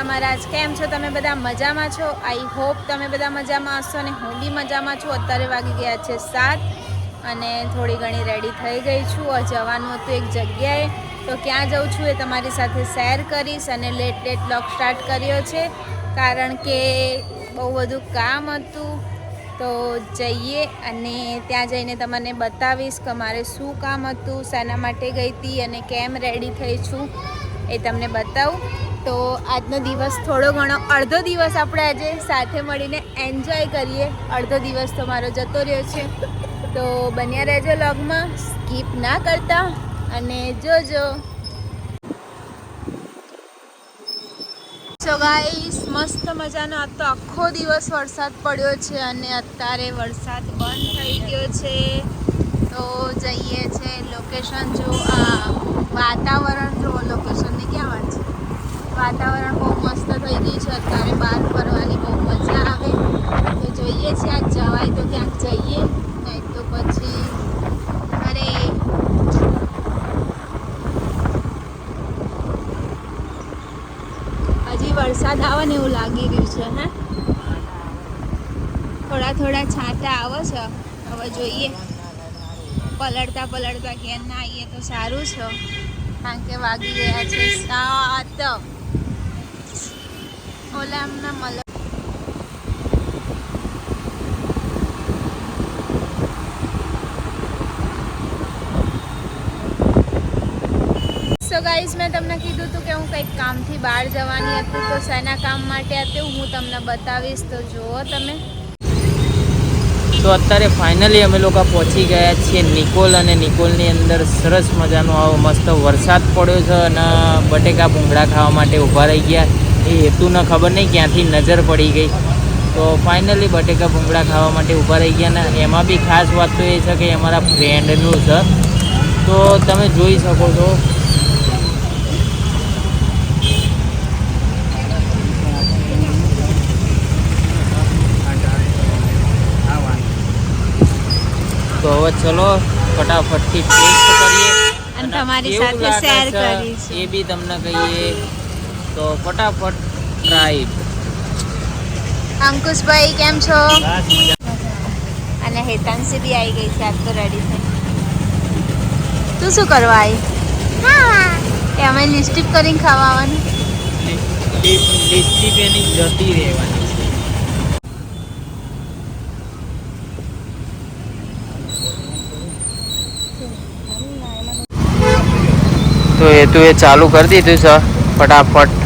ગરગા મહારાજ, કેમ છો? તમે બધા મજામાં છો? આઈ હોપ તમે બધા મજામાં હશો અને હું બી મજામાં છું. અત્યારે વાગી ગયા છે સાત અને થોડી ઘણી રેડી થઈ ગઈ છું. જવાનું હતું એક જગ્યાએ. તો ક્યાં જઉં છું એ તમારી સાથે શેર કરીશ અને લેટ લેટ બ્લોગ સ્ટાર્ટ કર્યો છે. કારણ કે બહુ બધું કામ હતું. તો જઈએ અને ત્યાં જઈને તમને બતાવીશ કે મારે શું કામ હતું, શાના માટે ગઈ હતી અને કેમ રેડી થઈ છું એ તમને બતાવું. તો આજનો દિવસ થોડો ઘણો, અડધો દિવસ આપણે આજે સાથે મળીને એન્જોય કરીએ. અડધો દિવસ તો મારો જતો રહ્યો છે. તો બન્યા રહેજો લોગમાં સ્કીપ ના કરતા અને જોજો. સો મસ્ત મજાનો આ તો આખો દિવસ વરસાદ પડ્યો છે અને અત્યારે વરસાદ બંધ થઈ ગયો છે. તો જઈએ છે લોકેશન જો, આ વાતાવરણ જો છે વાતાવરણ બહુ મસ્ત થઈ ગયું છે. અત્યારે બહાર ફરવાની બહુ મજા આવે. તો જોઈએ છીએ આજ જવાય તો ક્યાંક જઈએ. નહીં તો પછી અરે હજી વરસાદ આવે ને એવું લાગી રહ્યું છે, હે? થોડા થોડા છાંટા આવે છે. હવે જોઈએ. પલળતા પલળતા ક્યાં ના આવીએ તો સારું છે. કારણ કે વાગી ગયા છે સાત. ઓલા એમના સો ગાઈઝ મેં તમને કીધું હતું કે હું કંઈક કામથી બહાર જવાની હતી, તો શેના કામ માટે હતી હું તમને બતાવીશ, તો જુઓ તમે. તો અત્યારે ફાઇનલી અમે લોકો પહોંચી ગયા છીએ નિકોલ અને નિકોલની અંદર સરસ મજાનો આવો મસ્ત વરસાદ પડ્યો છે અને બટેકા ભૂંગળા ખાવા માટે ઊભા રહી ગયા. એ હેતુને ખબર નહીં ક્યાંથી નજર પડી ગઈ. તો ફાઇનલી બટેકા ભૂંગળા ખાવા માટે ઊભા રહી ગયા ને એમાં બી ખાસ વાત તો એ છે કે અમારા ફ્રેન્ડનું છે. તો તમે જોઈ શકો છો. તો હવે ચલો ફટાફટથી ટેસ્ટ કરીએ. અને તમારી સાથે શેર કરીશું. એ બી તમને કહીએ. તો ફટાફટ ટ્રાય અંકુશભાઈ કેમ છો? અને હેતાંશી બી આવી ગઈ છે આજ તો રેડી થઈ તું શું કરવા આવી એ અમે લિપસ્ટિક કરીને ખાવા લિપસ્ટિક એની જતી રહેવાની તો એ તું એ ચાલુ કરી દીધું છે ફટાફટ.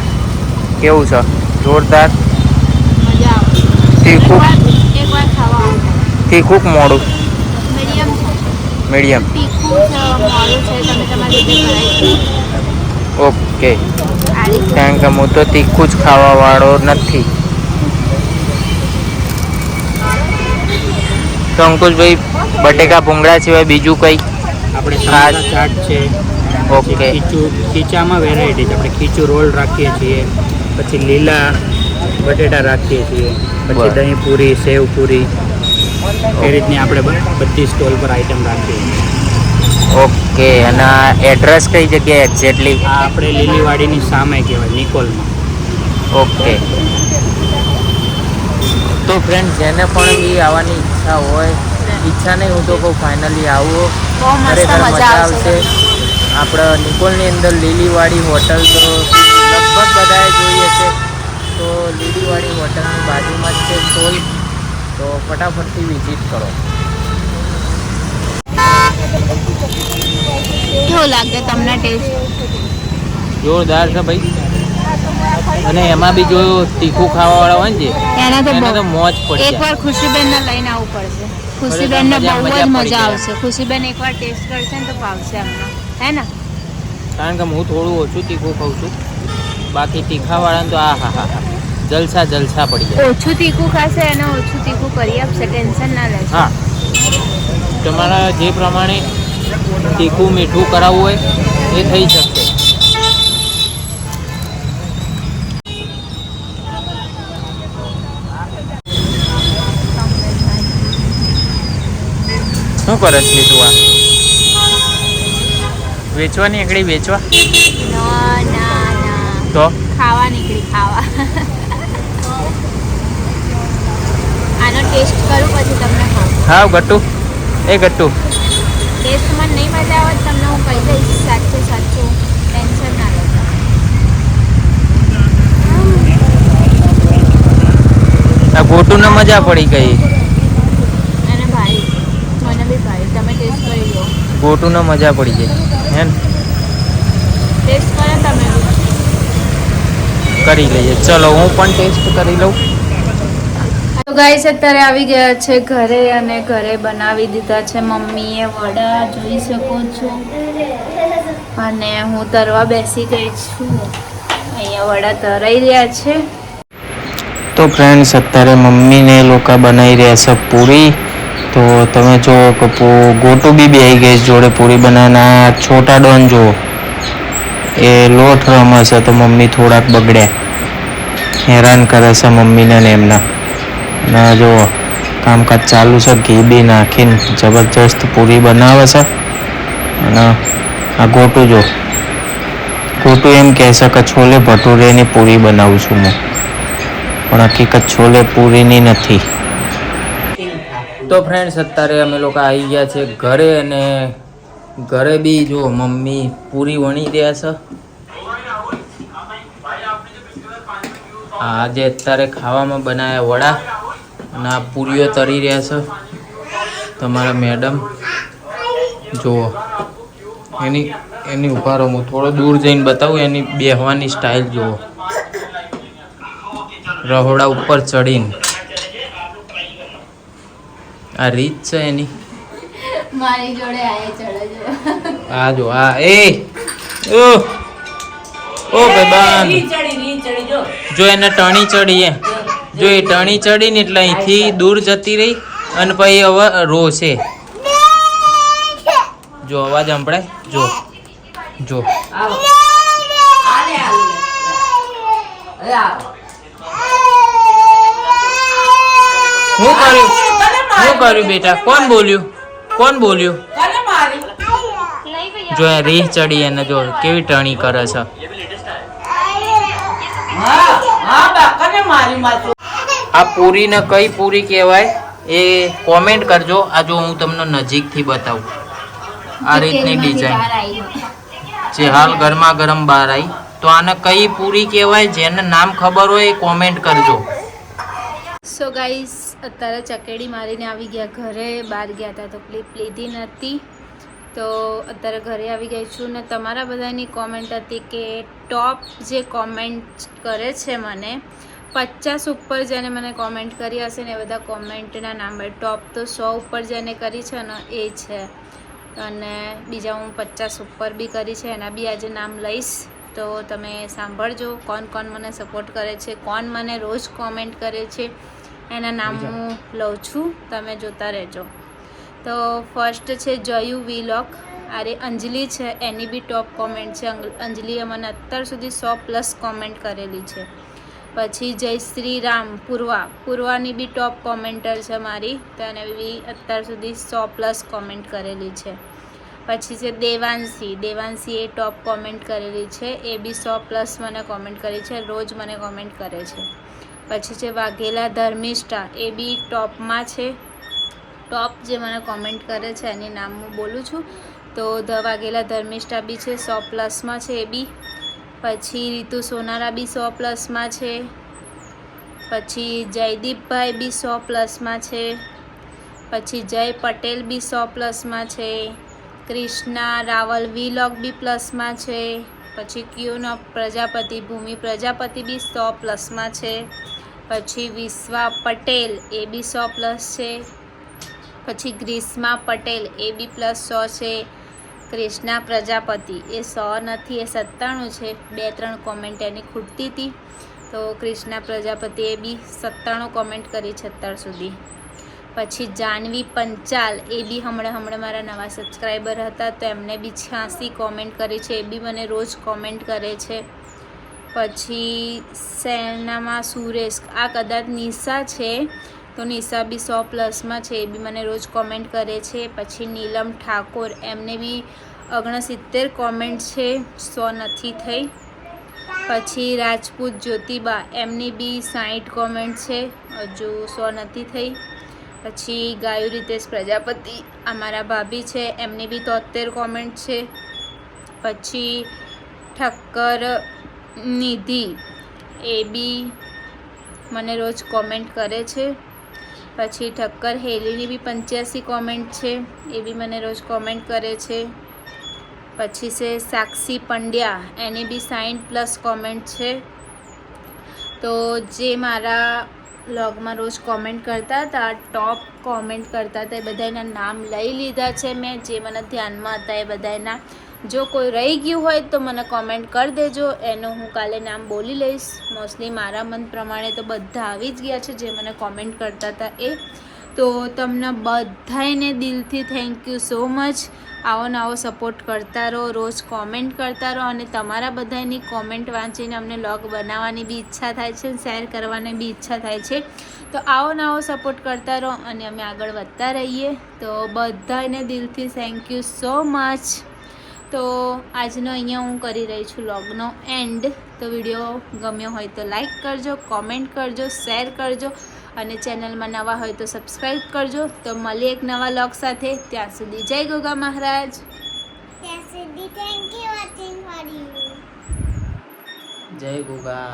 કેવું છે? જોરદાર? તીખું તીખું મોડું. મીડિયમ ઓકે કારણ કે હું તો તીખું જ ખાવા વાળો નથી. તો અંકુશભાઈ બટેકા ભૂંગળા સિવાય બીજું કંઈ આપણે ખાસ. ચાટ છે ઓકે. ખીચું ખીચામાં વેરાયટી છે. આપણે ખીચું રોલ રાખીએ છીએ. પછી લીલા બટેટા રાખીએ છીએ પછી. દહીં પૂરી સેવ પૂરી એ રીતની આપણે બધી સ્ટોલ પર આઈટમ રાખીએ છીએ. ઓકે અને એડ્રેસ કઈ જગ્યાએ એક્ઝેક્ટલી આ આપણે લીલીવાડીની સામે કહેવાય નિકોલમાં. ઓકે. તો ફ્રેન્ડ જેને પણ બી આવવાની ઈચ્છા હોય ઈચ્છા નહીં હું તો કહું ફાઇનલી આવો. ખરેખર મજા આવશે. આપણે નિકોલની અંદર લીલીવાડી હોટલ તો લગભગ બધાએ જોઈએ છે. તો લીલીવાડી હોટલની બાજુમાં જ છે સોલ. તો ફટાફટથી વિઝિટ કરો. કેવો લાગે તમને ટેસ્ટ? જોરદાર છે ભાઈ. અને એમાં બી જો તીખું ખાવાવાળા હોય ને એના તો મોજ પડે એક વાર ખુશીબેન ને લઈને આવવું પડશે. ખુશીબેન ને બહુ જ મજા. આવશે. ખુશીબેન એકવાર ટેસ્ટ કરશે ને તો ભાવશે એમને. હે ને? કારણ કે હું થોડું ઓછું તીખું ખાઉં છું. બાકી તીખાવાળાને તો આ હા હા હા. જલસા જલસા પડી જાય. ઓછું તીખું ખાશે અને ઓછું તીખું કરી આપશે ટેન્શન ના લેશો. હા. તમારા જે પ્રમાણે તીખું મીઠું કરાવવું હોય એ થઈ શકશે શું કરે છે તું આ? વેચવા? તો? ખાવા નીકળી ખાવા. આનો ટેસ્ટ કરું પછી તમને હા ગટ્ટુ. એ ગટ્ટુ. ટેસ્ટમાં નહીં મજા આવે તમને હું કહી દઈશ. સાચું સાચું. ટેન્શન ના આ ગોટુને મજા પડી ગઈ. અને ભાઈ મને બી ભાઈ. તમે ટેસ્ટ કરી લો. ગોટુને મજા પડી ગઈ. હે ને ટેસ્ટ. કરી લઈએ. ચલો હું પણ ટેસ્ટ કરી લઉં. તો ગાઈસ અત્યારે આવી ગયા છે ઘરે અને ઘરે બનાવી દીધા છે મમ્મીએ વડા. જોઈ શકો છો. અને હું તરવા બેસી ગઈ છું. અહીંયા વડા તરાઈ રહ્યા છે. તો ફ્રેન્ડ્સ અત્યારે મમ્મીને લોકો બનાવી રહ્યા છે પૂરી. તો તમે જો ગોટુ બી બેસી ગઈ જોડે પૂરી બનાવના છોટા ડોન જુઓ. એ લોટ રમે છે તો મમ્મી થોડાક બગડ્યા હેરાન કરે છે મમ્મીને ને એમના. ના જો કામકાજ ચાલુ છે, ઘી બી નાખીને જબરજસ્ત પૂરી બનાવે છે. અને આ ગોટું જો ગોટું એમ કહે છે કે છોલે ભટુરેની પૂરી બનાવું છું હું. પણ હકીકત છોલે પૂરીની નથી. તો ફ્રેન્ડ્સ અત્યારે અમે લોકો આવી ગયા છે ઘરે અને ઘરે બી જો મમ્મી પૂરી વણી રહ્યા છે. આજે અત્યારે ખાવામાં બનાવ્યા વડા અને આ પૂરીઓ તરી રહ્યા છે. તમારા મેડમ, જુઓ. એની એની ઊભા રહો, હું થોડો દૂર જઈને બતાવું, એની બેહવાની સ્ટાઇલ જુઓ. રહોડા ઉપર ચડીને. આ રીત છે એની. મારી જોડે આયે ચડે જો. આ જો આ એ ઓ ઓ ભાઈબાંધ જો. એને ટણી ચડી એ. જો એ ટણી ચડી ને એટલે અહીંથી દૂર જતી રહી અને પછી હવે રો છે. જો અવાજ સંભળાય? જો જો. હું કર્યું? હું કર્યું બેટા? કોણ બોલ્યું? કોણ બોલ્યું? જો એ રીહ ચડી એને જો કેવી ટણી કરે છે. આ પૂરી ને કઈ પૂરી કહેવાય? એ કોમેન્ટ કરજો. આ જો હું તમને નજીકથી બતાવું. આ રીતની ડિઝાઇન જે હાલ ગરમા ગરમ બહાર આવી. તો આને કઈ પૂરી કહેવાય? જેને નામ ખબર હોય એ કોમેન્ટ કરજો. સો ગાઈસ અત્યારે ચકેડી મારીને આવી ગયા ઘરે, બહાર ગયા હતા તો ક્લિપ લીધી નથી. તો અત્યારે ઘરે આવી ગઈ છું ને તમારા બધાની કોમેન્ટ હતી કે ટોપ જે કોમેન્ટ કરે છે મને, પચાસ ઉપર જેને મને કોમેન્ટ કરી હશે ને એ બધા કોમેન્ટના નામ ટોપ તો સો ઉપર જેને કરી છે ને એ છે. અને બીજા હું પચાસ ઉપર બી કરી છે, એના બી આજે નામ લઈશ. તો તમે સાંભળજો કોણ કોણ મને સપોર્ટ કરે છે, કોણ મને રોજ કોમેન્ટ કરે છે. એના નામ હું લઉં છું તમે જોતા રહેજો. તો ફર્સ્ટ છે જયુ વીલોક અરે અંજલિ છે એની બી ટોપ કોમેન્ટ છે. અંજલિએ મને અત્યાર સુધી સો પ્લસ કોમેન્ટ કરેલી છે. પછી જય શ્રી રામ પૂર્વા. પૂર્વાની બી ટોપ કોમેન્ટર છે મારી તો એને બી અત્યાર સુધી સો પ્લસ કોમેન્ટ કરેલી છે. પછી છે દેવાંશી. દેવાંશી એ ટોપ કોમેન્ટ કરેલી છે. એ બી સો પ્લસ મને કોમેન્ટ કરી છે. રોજ મને કોમેન્ટ કરે છે. પછી છે વાઘેલા ધર્મિષ્ઠા, એ બી ટોપમાં છે. ટોપ જે મને કોમેન્ટ કરે છે, એની નામ હું બોલું છું. તો ધ વાઘેલા ધર્મિષ્ઠા બી છે, સો પ્લસમાં છે એ બી. પછી રીતુ સોનારા બી સો પ્લસમાં છે. પછી જયદીપભાઈ બી સો પ્લસમાં છે. પછી જય પટેલ બી સો પ્લસમાં છે. ક્રિષ્ના રાવલ વીલોગ બી પ્લસમાં છે. પછી ક્યુન પ્રજાપતિ, ભૂમિ પ્રજાપતિ બી સો પ્લસમાં છે. પછી વિશ્વા Patel A B so plus છે. પછી Grishma Patel A B plus સો છે. ક્રિષ્ના પ્રજાપતિ, એ સો નથી, એ સત્તાણું છે. બે, ત્રણ કોમેન્ટ એની ખૂટતી હતી. તો ક્રિષ્ના પ્રજાપતિએ બી સત્તાણું કોમેન્ટ કરી છે અત્યાર સુધી. પછી જાનવી પંચાલ, એ બી હમણાં હમણાં મારા નવા સબસ્ક્રાઈબર હતા, તો એમને બી છ્યાસી કોમેન્ટ કરી છે. એ બી મને રોજ કોમેન્ટ કરે છે. પછી સેનામાં સુરેશ. આ કદાચ નિશા છે? તો નિશા બી સો પ્લસમાં છે, એ બી મને રોજ કોમેન્ટ કરે છે. પછી નીલમ ઠાકોર, એમને બી ઓગણસિત્તેર કોમેન્ટ છે, સો નથી થઈ. પછી રાજપૂત જ્યોતિબા, એમની બી સાઠ કોમેન્ટ છે, હજુ સો નથી થઈ. પછી ગાયુ રીતેશ પ્રજાપતિ, અમારા ભાભી છે, એમની બી તોતેર કોમેન્ટ છે. પછી ઠક્કર નિધિ. એ બી મને રોજ કોમેન્ટ કરે છે. પછી ઠક્કર હેલીની બી પંચ્યાસી કોમેન્ટ છે. એ બી મને રોજ કોમેન્ટ કરે છે. પછી છે સાક્ષી પંડ્યા, એની બી સાઠ પ્લસ કોમેન્ટ છે. તો જે મારા બ્લોગમાં રોજ કોમેન્ટ કરતા હતા ટોપ કોમેન્ટ કરતા હતા, એ બધાના નામ લઈ લીધા છે મેં, જે મને ધ્યાનમાં હતા એ બધાના. જો કોઈ રહી ગયું હોય તો મને કોમેન્ટ કરી દેજો. એનું હું કાલે નામ બોલી લઈશ. મોસ્ટલી મારા મન પ્રમાણે તો બધા આવી જ ગયા છે જે મને કોમેન્ટ કરતા હતા એ. તો તમને બધાને દિલથી થેન્ક યુ સો મચ આવો ને આવો સપોર્ટ કરતા રહો, રોજ કોમેન્ટ કરતા રહો અને તમારા બધાની કોમેન્ટ વાંચીને અમને લોગ બનાવવાની બી ઈચ્છા થાય છે શેર કરવાની બી ઈચ્છા થાય છે. તો આવો ને આવો સપોર્ટ કરતા રહો અને અમે આગળ વધતા રહીએ. તો બધાને દિલથી થેન્ક યુ સો મચ તો આજનો અહીંયા હું કરી રહી છું લોગનો એન્ડ. તો વીડિયો ગમ્યો હોય તો લાઈક કરજો કોમેન્ટ કરજો શેર કરજો અને ચેનલમાં નવા હોય તો સબસ્ક્રાઈબ કરજો. તો મળીએ એક નવા લોગ સાથે. ત્યાં સુધી જય ગોગા મહારાજ. જય ગોગા.